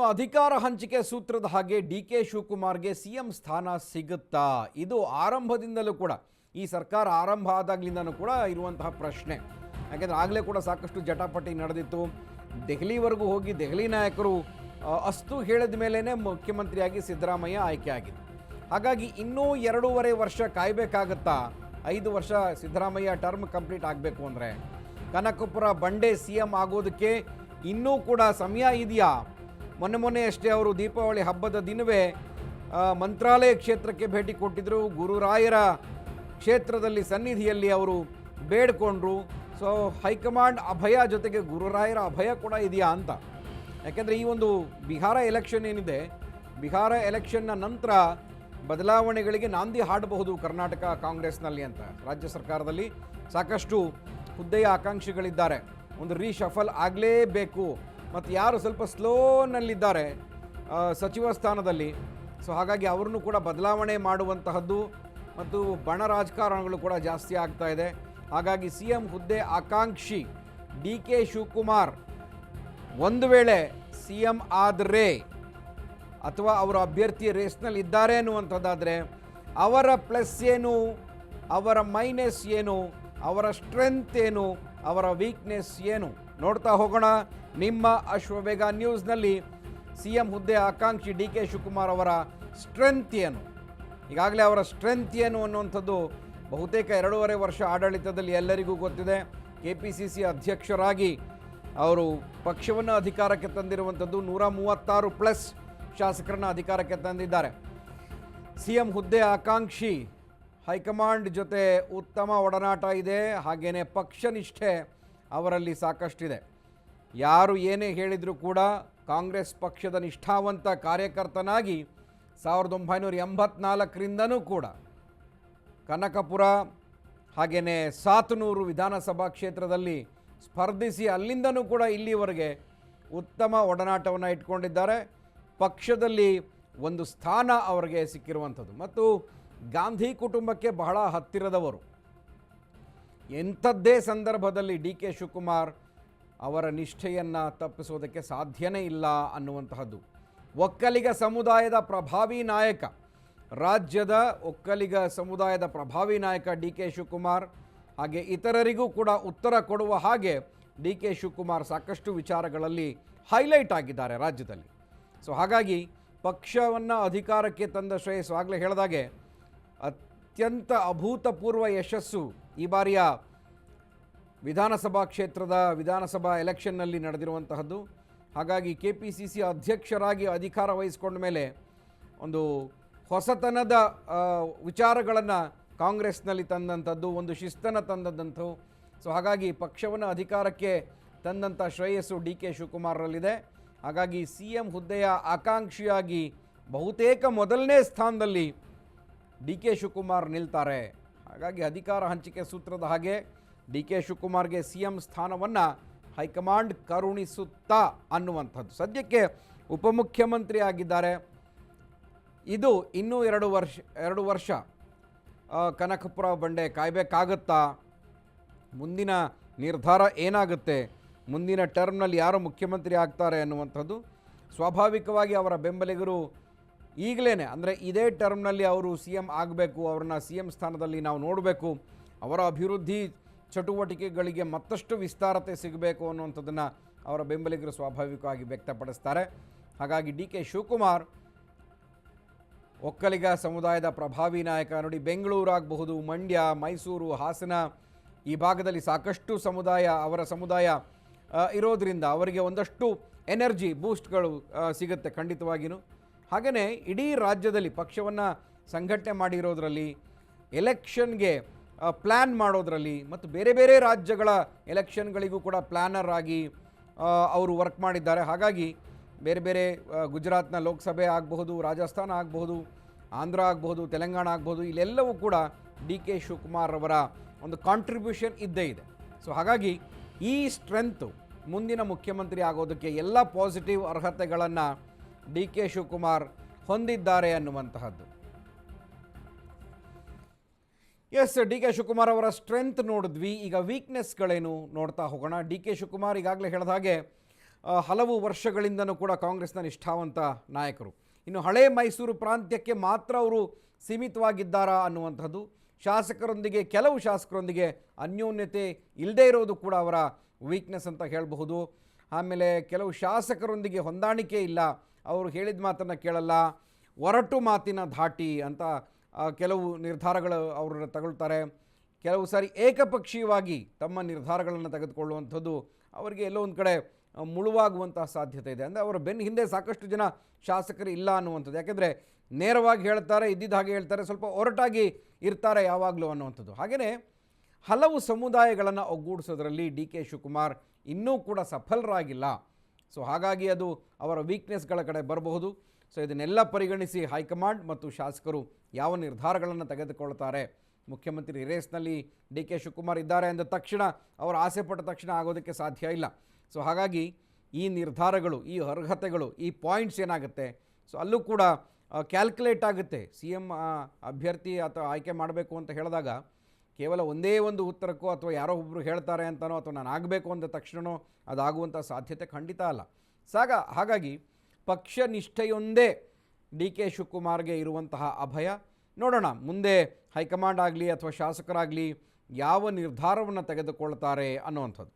ಇನ್ನು ಅಧಿಕಾರ ಹಂಚಿಕೆ ಸೂತ್ರದ ಹಾಗೆ ಡಿ ಕೆ ಶಿವಕುಮಾರ್ಗೆ ಸಿ ಎಂ ಸ್ಥಾನ ಸಿಗುತ್ತಾ? ಇದು ಆರಂಭದಿಂದಲೂ ಕೂಡ, ಈ ಸರ್ಕಾರ ಆರಂಭ ಆದಾಗ್ಲಿಂದನೂ ಕೂಡ ಇರುವಂತಹ ಪ್ರಶ್ನೆ. ಯಾಕೆಂದರೆ ಆಗಲೇ ಕೂಡ ಸಾಕಷ್ಟು ಜಟಾಪಟಿ ನಡೆದಿತ್ತು. ದೆಹಲಿವರೆಗೂ ಹೋಗಿ ದೆಹಲಿ ನಾಯಕರು ಅಸ್ತು ಹೇಳಿದ ಮೇಲೇ ಮುಖ್ಯಮಂತ್ರಿಯಾಗಿ ಸಿದ್ದರಾಮಯ್ಯ ಆಯ್ಕೆ ಆಗಿದೆ ಹಾಗಾಗಿ ಇನ್ನೂ ಎರಡೂವರೆ ವರ್ಷ ಕಾಯಬೇಕಾಗತ್ತಾ? ಐದು ವರ್ಷ ಸಿದ್ದರಾಮಯ್ಯ ಟರ್ಮ್ ಕಂಪ್ಲೀಟ್ ಆಗಬೇಕು ಅಂದರೆ? ಕನಕಪುರ ಬಂಡೆ ಸಿ ಎಂ ಆಗೋದಕ್ಕೆ ಇನ್ನೂ ಕೂಡ ಸಮಯ ಇದೆಯಾ? ಮೊನ್ನೆ ಮೊನ್ನೆ ಅಷ್ಟೇ ಅವರು ದೀಪಾವಳಿ ಹಬ್ಬದ ದಿನವೇ ಮಂತ್ರಾಲಯ ಕ್ಷೇತ್ರಕ್ಕೆ ಭೇಟಿ ಕೊಟ್ಟಿದ್ದರು ಗುರುರಾಯರ ಕ್ಷೇತ್ರದಲ್ಲಿ ಸನ್ನಿಧಿಯಲ್ಲಿ ಅವರು ಬೇಡ್ಕೊಂಡ್ರು. ಸೊ ಹೈಕಮಾಂಡ್ ಅಭಯ ಜೊತೆಗೆ ಗುರುರಾಯರ ಅಭಯ ಕೂಡ ಇದೆಯಾ ಅಂತ. ಯಾಕೆಂದರೆ ಈ ಒಂದು ಬಿಹಾರ ಎಲೆಕ್ಷನ್ ಏನಿದೆ, ಬಿಹಾರ ಎಲೆಕ್ಷನ್ನ ನಂತರ ಬದಲಾವಣೆಗಳಿಗೆ ನಾಂದಿ ಹಾಡಬಹುದು ಕರ್ನಾಟಕ ಕಾಂಗ್ರೆಸ್ನಲ್ಲಿ ಅಂತ. ರಾಜ್ಯ ಸರ್ಕಾರದಲ್ಲಿ ಸಾಕಷ್ಟು ಹುದ್ದೆಯ ಆಕಾಂಕ್ಷಿಗಳಿದ್ದಾರೆ. ಒಂದು ರೀಶಫಲ್ ಆಗಲೇಬೇಕು. ಮತ್ತು ಯಾರು ಸ್ವಲ್ಪ ಸ್ಲೋನಲ್ಲಿದ್ದಾರೆ ಸಚಿವ ಸ್ಥಾನದಲ್ಲಿ. ಸೊ ಹಾಗಾಗಿ ಅವ್ರನ್ನೂ ಕೂಡ ಬದಲಾವಣೆ ಮಾಡುವಂತಹದ್ದು ಮತ್ತು ಬಣ ರಾಜಕಾರಣಗಳು ಕೂಡ ಜಾಸ್ತಿ ಆಗ್ತಾ ಇದೆ. ಹಾಗಾಗಿ ಸಿ ಎಂ ಹುದ್ದೆ ಆಕಾಂಕ್ಷಿ ಡಿ ಕೆ ಶಿವಕುಮಾರ್, ಒಂದು ವೇಳೆ ಸಿ ಎಂ ಆದರೆ ಅಥವಾ ಅವರ ಅಭ್ಯರ್ಥಿ ರೇಸ್ನಲ್ಲಿ ಇದ್ದಾರೆ ಅನ್ನುವಂಥದ್ದಾದರೆ, ಅವರ ಪ್ಲಸ್ ಏನು, ಅವರ ಮೈನಸ್ ಏನು, ಅವರ ಸ್ಟ್ರೆಂತ್ ಏನು, ಅವರ ವೀಕ್ನೆಸ್ ಏನು ನೋಡ್ತಾ ಹೋಗೋಣ ನಿಮ್ಮ ಅಶ್ವವೇಗ ನ್ಯೂಸ್ನಲ್ಲಿ ಸಿ ಎಂ ಹುದ್ದೆ ಆಕಾಂಕ್ಷಿ ಡಿ ಕೆ ಶಿವಕುಮಾರ್ ಅವರ ಸ್ಟ್ರೆಂತ್ ಏನು? ಈಗಾಗಲೇ ಅವರ ಸ್ಟ್ರೆಂತ್ ಏನು ಅನ್ನುವಂಥದ್ದು ಬಹುತೇಕ ಎರಡೂವರೆ ವರ್ಷ ಆಡಳಿತದಲ್ಲಿ ಎಲ್ಲರಿಗೂ ಗೊತ್ತಿದೆ. ಕೆ ಪಿ ಸಿ ಸಿ ಅಧ್ಯಕ್ಷರಾಗಿ ಅವರು ಪಕ್ಷವನ್ನು ಅಧಿಕಾರಕ್ಕೆ ತಂದಿರುವಂಥದ್ದು ನೂರ ಮೂವತ್ತಾರು ಪ್ಲಸ್ ಶಾಸಕರನ್ನ ಅಧಿಕಾರಕ್ಕೆ ತಂದಿದ್ದಾರೆ. ಸಿ ಎಂ ಹುದ್ದೆ ಆಕಾಂಕ್ಷಿ ಹೈಕಮಾಂಡ್ ಜೊತೆ ಉತ್ತಮ ಒಡನಾಟ ಇದೆ. ಹಾಗೆಯೇ ಪಕ್ಷನಿಷ್ಠೆ ಅವರಲ್ಲಿ ಸಾಕಷ್ಟಿದೆ. ಯಾರು ಏನೇ ಹೇಳಿದರೂ ಕೂಡ ಕಾಂಗ್ರೆಸ್ ಪಕ್ಷದ ನಿಷ್ಠಾವಂತ ಕಾರ್ಯಕರ್ತನಾಗಿ ಸಾವಿರದ ಒಂಬೈನೂರ ಎಂಬತ್ನಾಲ್ಕರಿಂದನೂ ಕೂಡ ಕನಕಪುರ ಹಾಗೆಯೇ ಸಾತನೂರು ವಿಧಾನಸಭಾ ಕ್ಷೇತ್ರದಲ್ಲಿ ಸ್ಪರ್ಧಿಸಿ ಅಲ್ಲಿಂದನೂ ಕೂಡ ಇಲ್ಲಿವರೆಗೆ ಉತ್ತಮ ಒಡನಾಟವನ್ನು ಇಟ್ಕೊಂಡಿದ್ದಾರೆ. ಪಕ್ಷದಲ್ಲಿ ಒಂದು ಸ್ಥಾನ ಅವರಿಗೆ ಸಿಕ್ಕಿರುವಂಥದ್ದು. ಮತ್ತು ಗಾಂಧಿ ಕುಟುಂಬಕ್ಕೆ ಬಹಳ ಹತ್ತಿರದವರು. ಎಂಥದ್ದೇ ಸಂದರ್ಭದಲ್ಲಿ ಡಿ ಕೆ ಶಿವಕುಮಾರ್ ಅವರ ನಿಷ್ಠೆಯನ್ನು ತಪ್ಪಿಸೋದಕ್ಕೆ ಸಾಧ್ಯನೇ ಇಲ್ಲ ಅನ್ನುವಂತಹದ್ದು. ಒಕ್ಕಲಿಗ ಸಮುದಾಯದ ಪ್ರಭಾವಿ ನಾಯಕ, ರಾಜ್ಯದ ಒಕ್ಕಲಿಗ ಸಮುದಾಯದ ಪ್ರಭಾವಿ ನಾಯಕ ಡಿ ಕೆ ಶಿವಕುಮಾರ್, ಹಾಗೆ ಇತರರಿಗೂ ಕೂಡ ಉತ್ತರ ಕೊಡುವ ಹಾಗೆ ಡಿ ಕೆ ಶಿವಕುಮಾರ್ ಸಾಕಷ್ಟು ವಿಚಾರಗಳಲ್ಲಿ ಹೈಲೈಟ್ ಆಗಿದ್ದಾರೆ ರಾಜ್ಯದಲ್ಲಿ. ಸೊ ಹಾಗಾಗಿ ಪಕ್ಷವನ್ನು ಅಧಿಕಾರಕ್ಕೆ ತಂದ ಶ್ರೇಯಸ್ಸು ಆಗಲೇ ಹೇಳಿದಾಗೆ ಅತ್ಯಂತ ಅಭೂತಪೂರ್ವ ಯಶಸ್ಸು ಈ ಬಾರಿಯ ವಿಧಾನಸಭಾ ಕ್ಷೇತ್ರದ ವಿಧಾನಸಭಾ ಎಲೆಕ್ಷನ್ನಲ್ಲಿ ನಡೆದಿರುವಂತಹದ್ದು. ಹಾಗಾಗಿ ಕೆ ಪಿ ಸಿ ಸಿ ಅಧ್ಯಕ್ಷರಾಗಿ ಅಧಿಕಾರ ವಹಿಸಿಕೊಂಡ ಮೇಲೆ ಒಂದು ಹೊಸತನದ ವಿಚಾರಗಳನ್ನು ಕಾಂಗ್ರೆಸ್ನಲ್ಲಿ ತಂದಂಥದ್ದು, ಒಂದು ಶಿಸ್ತನ್ನು ತಂದದ್ದಂಥವು ಸೊ, ಹಾಗಾಗಿ ಪಕ್ಷವನ್ನು ಅಧಿಕಾರಕ್ಕೆ ತಂದಂಥ ಶ್ರೇಯಸ್ಸು ಡಿ ಕೆ ಶಿವಕುಮಾರರಲ್ಲಿದೆ. ಹಾಗಾಗಿ ಸಿ ಎಂ ಹುದ್ದೆಯ ಆಕಾಂಕ್ಷಿಯಾಗಿ ಬಹುತೇಕ ಮೊದಲನೇ ಸ್ಥಾನದಲ್ಲಿ ಡಿ ಕೆ ಶಿವಕುಮಾರ್ ನಿಲ್ತಾರೆ. ಹಾಗಾಗಿ ಅಧಿಕಾರ ಹಂಚಿಕೆ ಸೂತ್ರದ ಹಾಗೆ ಡಿ ಕೆ ಶಿವಕುಮಾರ್ಗೆ ಸಿ ಎಂ ಸ್ಥಾನವನ್ನು ಹೈಕಮಾಂಡ್ ಕರುಣಿಸುತ್ತಾ ಅನ್ನುವಂಥದ್ದು. ಸದ್ಯಕ್ಕೆ ಉಪಮುಖ್ಯಮಂತ್ರಿ ಆಗಿದ್ದಾರೆ. ಇದು ಇನ್ನೂ ಎರಡು ವರ್ಷ ಎರಡು ವರ್ಷ ಕನಕಪುರ ಬಂಡೆ ಕಾಯಬೇಕಾಗತ್ತಾ? ಮುಂದಿನ ನಿರ್ಧಾರ ಏನಾಗುತ್ತೆ? ಮುಂದಿನ ಟರ್ಮ್ನಲ್ಲಿ ಯಾರು ಮುಖ್ಯಮಂತ್ರಿ ಆಗ್ತಾರೆ ಅನ್ನುವಂಥದ್ದು ಸ್ವಾಭಾವಿಕವಾಗಿ ಅವರ ಬೆಂಬಲಿಗರು ಈಗಲೇ ಅಂದರೆ ಇದೇ ಟರ್ಮ್ನಲ್ಲಿ ಅವರು ಸಿ ಎಂ ಆಗಬೇಕು, ಅವ್ರನ್ನ ಸಿ ಎಂ ಸ್ಥಾನದಲ್ಲಿ ನಾವು ನೋಡಬೇಕು, ಅವರ ಅಭಿವೃದ್ಧಿ ಚಟುವಟಿಕೆಗಳಿಗೆ ಮತ್ತಷ್ಟು ವಿಸ್ತಾರತೆ ಸಿಗಬೇಕು ಅನ್ನುವಂಥದ್ದನ್ನು ಅವರ ಬೆಂಬಲಿಗರು ಸ್ವಾಭಾವಿಕವಾಗಿ ವ್ಯಕ್ತಪಡಿಸ್ತಾರೆ. ಹಾಗಾಗಿ ಡಿ ಕೆ ಶಿವಕುಮಾರ್, ಒಕ್ಕಲಿಗ ಸಮುದಾಯದ ಪ್ರಭಾವಿ ನಾಯಕ, ನೋಡಿ ಬೆಂಗಳೂರು ಆಗಬಹುದು ಮಂಡ್ಯ, ಮೈಸೂರು, ಹಾಸನ, ಈ ಭಾಗದಲ್ಲಿ ಸಾಕಷ್ಟು ಸಮುದಾಯ, ಅವರ ಸಮುದಾಯ ಇರೋದರಿಂದ ಅವರಿಗೆ ಒಂದಷ್ಟು ಎನರ್ಜಿ ಬೂಸ್ಟ್ಗಳು ಸಿಗುತ್ತೆ ಖಂಡಿತವಾಗಿಯೂ ಹಾಗೆಯೇ ಇಡೀ ರಾಜ್ಯದಲ್ಲಿ ಪಕ್ಷವನ್ನು ಸಂಘಟನೆ ಮಾಡಿರೋದ್ರಲ್ಲಿ, ಎಲೆಕ್ಷನ್ಗೆ ಪ್ಲ್ಯಾನ್ ಮಾಡೋದ್ರಲ್ಲಿ ಮತ್ತು ಬೇರೆ ಬೇರೆ ರಾಜ್ಯಗಳ ಎಲೆಕ್ಷನ್ಗಳಿಗೂ ಕೂಡ ಪ್ಲ್ಯಾನರ್ ಆಗಿ ಅವರು ವರ್ಕ್ ಮಾಡಿದ್ದಾರೆ. ಹಾಗಾಗಿ ಬೇರೆ ಬೇರೆ ಗುಜರಾತ್ನ ಲೋಕಸಭೆ ಆಗಬಹುದು, ರಾಜಸ್ಥಾನ ಆಗಬಹುದು, ಆಂಧ್ರ ಆಗಬಹುದು, ತೆಲಂಗಾಣ ಆಗಬಹುದು, ಇಲ್ಲೆಲ್ಲವೂ ಕೂಡ ಡಿ ಕೆ ಶಿವಕುಮಾರ್ ಅವರ ಒಂದು ಕಾಂಟ್ರಿಬ್ಯೂಷನ್ ಇದ್ದೇ ಇದೆ. ಸೊ ಹಾಗಾಗಿ ಈ ಸ್ಟ್ರೆಂತು ಮುಂದಿನ ಮುಖ್ಯಮಂತ್ರಿ ಆಗೋದಕ್ಕೆ ಎಲ್ಲ ಪಾಸಿಟಿವ್ ಅರ್ಹತೆಗಳನ್ನು ಡಿ ಕೆ ಶಿವಕುಮಾರ್ ಹೊಂದಿದ್ದಾರೆ ಅನ್ನುವಂತಹದ್ದು. ಎಸ್, ಡಿ ಕೆ ಶಿವಕುಮಾರ್ ಅವರ ಸ್ಟ್ರೆಂತ್ ನೋಡಿದ್ವಿ. ಈಗ ವೀಕ್ನೆಸ್ಗಳೇನು ನೋಡ್ತಾ ಹೋಗೋಣ. ಡಿ ಕೆ ಶಿವಕುಮಾರ್ ಈಗಾಗಲೇ ಹೇಳಿದ ಹಾಗೆ ಹಲವು ವರ್ಷಗಳಿಂದನೂ ಕೂಡ ಕಾಂಗ್ರೆಸ್ನ ನಿಷ್ಠಾವಂತ ನಾಯಕರು. ಇನ್ನು ಹಳೆ ಮೈಸೂರು ಪ್ರಾಂತ್ಯಕ್ಕೆ ಮಾತ್ರ ಅವರು ಸೀಮಿತವಾಗಿದ್ದಾರಾ ಅನ್ನುವಂಥದ್ದು ಶಾಸಕರೊಂದಿಗೆ, ಕೆಲವು ಶಾಸಕರೊಂದಿಗೆ ಅನ್ಯೋನ್ಯತೆ ಇಲ್ಲದೇ ಇರೋದು ಕೂಡ ಅವರ ವೀಕ್ನೆಸ್ ಅಂತ ಹೇಳಬಹುದು. ಆಮೇಲೆ ಕೆಲವು ಶಾಸಕರೊಂದಿಗೆ ಹೊಂದಾಣಿಕೆ ಇಲ್ಲ. ಅವರು ಹೇಳಿದ ಮಾತನ್ನು ಕೇಳಲ್ಲ, ಒರಟು ಮಾತಿನ ಧಾಟಿ ಅಂತ ಕೆಲವು ನಿರ್ಧಾರಗಳು ಅವರು ತಗೊಳ್ತಾರೆ. ಕೆಲವು ಸಾರಿ ಏಕಪಕ್ಷೀಯವಾಗಿ ತಮ್ಮ ನಿರ್ಧಾರಗಳನ್ನು ತೆಗೆದುಕೊಳ್ಳುವಂಥದ್ದು ಅವರಿಗೆ ಎಲ್ಲೋ ಒಂದು ಕಡೆ ಮುಳುವಾಗುವಂತಹ ಸಾಧ್ಯತೆ ಇದೆ. ಅಂದರೆ ಅವರ ಬೆನ್ನ ಹಿಂದೆ ಸಾಕಷ್ಟು ಜನ ಶಾಸಕರು ಇಲ್ಲ ಅನ್ನುವಂಥದ್ದು. ಯಾಕೆಂದರೆ ನೇರವಾಗಿ ಹೇಳ್ತಾರೆ, ಇದ್ದಿದ್ದ ಹಾಗೆ ಹೇಳ್ತಾರೆ, ಸ್ವಲ್ಪ ಒರಟಾಗಿ ಇರ್ತಾರೆ ಯಾವಾಗಲೂ ಅನ್ನುವಂಥದ್ದು. ಹಾಗೆಯೇ ಹಲವು ಸಮುದಾಯಗಳನ್ನು ಒಗ್ಗೂಡಿಸೋದ್ರಲ್ಲಿ ಡಿ ಕೆ ಶಿವಕುಮಾರ್ ಇನ್ನೂ ಕೂಡ ಸಫಲರಾಗಿಲ್ಲ. ಸೊ ಹಾಗಾಗಿ ಅದು ಅವರ ವೀಕ್ನೆಸ್ಗಳ ಕಡೆ ಬರಬಹುದು. ಸೊ ಇದನ್ನೆಲ್ಲ ಪರಿಗಣಿಸಿ ಹೈಕಮಾಂಡ್ ಮತ್ತು ಶಾಸಕರು ಯಾವ ನಿರ್ಧಾರಗಳನ್ನು ತೆಗೆದುಕೊಳ್ತಾರೆ? ಮುಖ್ಯಮಂತ್ರಿ ರೇಸ್ನಲ್ಲಿ ಡಿ ಕೆ ಶಿವಕುಮಾರ್ ಇದ್ದಾರೆ ಅಂದ ತಕ್ಷಣ ಅವರು ಆಸೆ ಪಟ್ಟ ತಕ್ಷಣ ಆಗೋದಕ್ಕೆ ಸಾಧ್ಯ ಇಲ್ಲ. ಸೊ ಹಾಗಾಗಿ ಈ ನಿರ್ಧಾರಗಳು, ಈ ಅರ್ಹತೆಗಳು, ಈ ಪಾಯಿಂಟ್ಸ್ ಏನಾಗುತ್ತೆ? ಸೊ ಅಲ್ಲೂ ಕೂಡ ಕ್ಯಾಲ್ಕುಲೇಟ್ ಆಗುತ್ತೆ. ಸಿ ಎಂ ಅಭ್ಯರ್ಥಿ ಅಥವಾ ಆಯ್ಕೆ ಮಾಡಬೇಕು ಅಂತ ಹೇಳಿದಾಗ ಕೇವಲ ಒಂದೇ ಒಂದು ಉತ್ತರಕ್ಕೋ ಅಥವಾ ಯಾರೋ ಒಬ್ಬರು ಹೇಳ್ತಾರೆ ಅಂತನೋ ಅಥವಾ ನಾನು ಆಗಬೇಕು ಅಂದ ತಕ್ಷಣವೋ ಅದಾಗುವಂಥ ಸಾಧ್ಯತೆ ಖಂಡಿತ ಅಲ್ಲ. ಸಾಗ, ಹಾಗಾಗಿ ಪಕ್ಷ ನಿಷ್ಠೆಯೊಂದೇ ಡಿ ಕೆ ಶಿವಕುಮಾರ್ಗೆ ಇರುವಂತಹ ಅಭಯ. ನೋಡೋಣ, ಮುಂದೆ ಹೈಕಮಾಂಡ್ ಆಗಲಿ ಅಥವಾ ಶಾಸಕರಾಗಲಿ ಯಾವ ನಿರ್ಧಾರವನ್ನು ತೆಗೆದುಕೊಳ್ತಾರೆ ಅನ್ನುವಂಥದ್ದು.